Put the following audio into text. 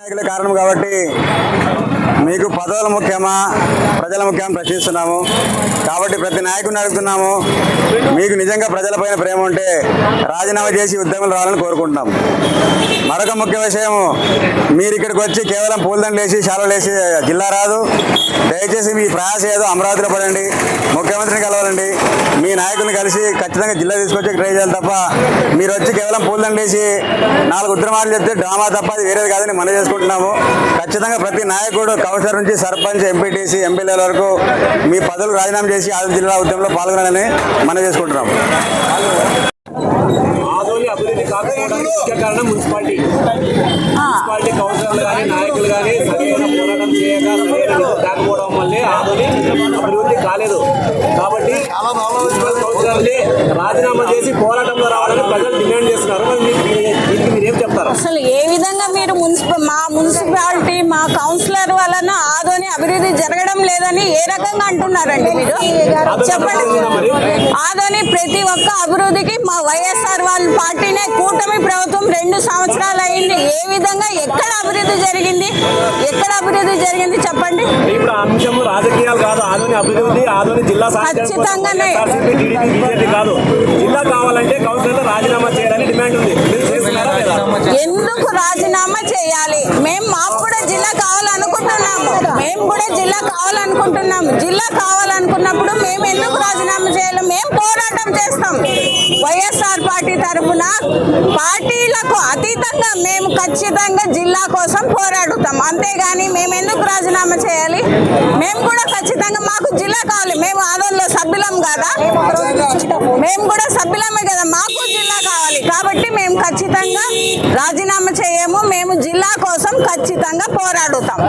నాయకులే కారణం కాబట్టి మీకు పదవులు ముఖ్యమా? ప్రజల ముఖ్యమా ప్రశ్నిస్తున్నాము. కాబట్టి ప్రతి నాయకుడిని అడుగుతున్నాము. మీకు నిజంగా ప్రజలపైన ప్రేమ ఉంటే రాజీనామా చేసి ఉద్యమం రావాలని కోరుకుంటున్నాం మరొక ముఖ్య విషయం మీరు ఇక్కడికి వచ్చి కేవలం పూలదండలు వేసి శాలలు వేసి జిల్లా రాదు. దయచేసి మీ ప్రయాస ఏదో అమరావతిలో పడండి ముఖ్యమంత్రిని కలవాలండి. మీ నాయకుల్ని కలిసి ఖచ్చితంగా జిల్లా తీసుకొచ్చి ట్రై చేయాలి తప్ప మీరు వచ్చి కేవలం పూలదండలు వేసి నాలుగు ఉద్రమాలు చెప్తే డ్రామా తప్ప అది వేరేది కాదని మన చేసుకుంటున్నాము. ఖచ్చితంగా ప్రతి నాయకుడు కౌన్సిలర్ నుంచి సర్పంచ్ ఎంపీటీసీ ఎంపీల వరకు మీ పదవులు రాజీనామా చేసి ఆదిలాబాద్ జిల్లా ఉద్యమంలో పాల్గొనాలని మనం చేసుకుంటున్నాము. ఆదోని అభివృద్ధి కాకపోవడానికి ముఖ్య కారణం మున్సిపాలిటీ. మున్సిపాలిటీ కౌన్సిలర్లు కానీ నాయకులు కానీ సరైన పోరాటం చేయక సరైన వల్లే ఆదోని అభివృద్ధి కాలేదు. కాబట్టి మున్సిపల్ రాజీనామా చేసి పోరాటంలో రావాలని ప్రజలు డిమాండ్ చేస్తున్నారు. అసలు ఏ విధంగా మీరు మున్సిపల్ మా మున్సిపాలిటీ మా కౌన్సిలర్ వలన ఆదోని అభివృద్ధి జరగడం లేదని ఏ రకంగా అంటున్నారండి మీరు? చెప్పండి. ఆదోని ప్రతి ఒక్క అభివృద్ధికి మా వైఎస్ఆర్ వాళ్ళ పార్టీనే కూటమి ప్రభుత్వం రెండు సంవత్సరాలు అయింది. ఏ విధంగా ఎక్కడ అభివృద్ధి జరిగింది? ఎక్కడ అభివృద్ధి జరిగింది చెప్పండి? ఇప్పుడు ఆ అంశం రాజకీయాలు కాదు. ఆదోని అభివృద్ధి ఆదోని జిల్లా సాధించడం కోసం ఖచ్చితంగానే. వైఎస్ఆర్సీపీ, టీడీపీ బీజేపీ కాదు. జిల్లా కావాలంటే కౌన్సిలర్లు రాజీనామా చేయాలని డిమాండ్ ఉంది మీరు చేస్తున్నారా లేదా ఎందుకు రాజీనామా చేయాలి? మేము మాకు కూడా జిల్లా కావాలనుకుంటున్నాము. మేము కూడా జిల్లా కావాలనుకుంటున్నాము. జిల్లా కావాలనుకున్నప్పుడు మేము ఎందుకు రాజీనామా చేయాలి? మేము పోరాటం చేస్తాం. వైఎస్ఆర్ పార్టీ తరఫున పార్టీలకు అతీతంగా మేము ఖచ్చితంగా జిల్లా కోసం పోరాడుతాం. అంతేగాని మేము ఎందుకు రాజీనామా చేయాలి? మేము కూడా ఖచ్చితంగా మాకు జిల్లా కావాలి. మేము ఆదంలో సభ్యులం కదా? మేము కూడా సభ్యులమే కదా. మాకు జిల్లా కావాలి. కాబట్టి మేము ఖచ్చితంగా రాజీనామా చేయము. మేము జిల్లా కోసం ఖచ్చితంగా పోరాడుతాం.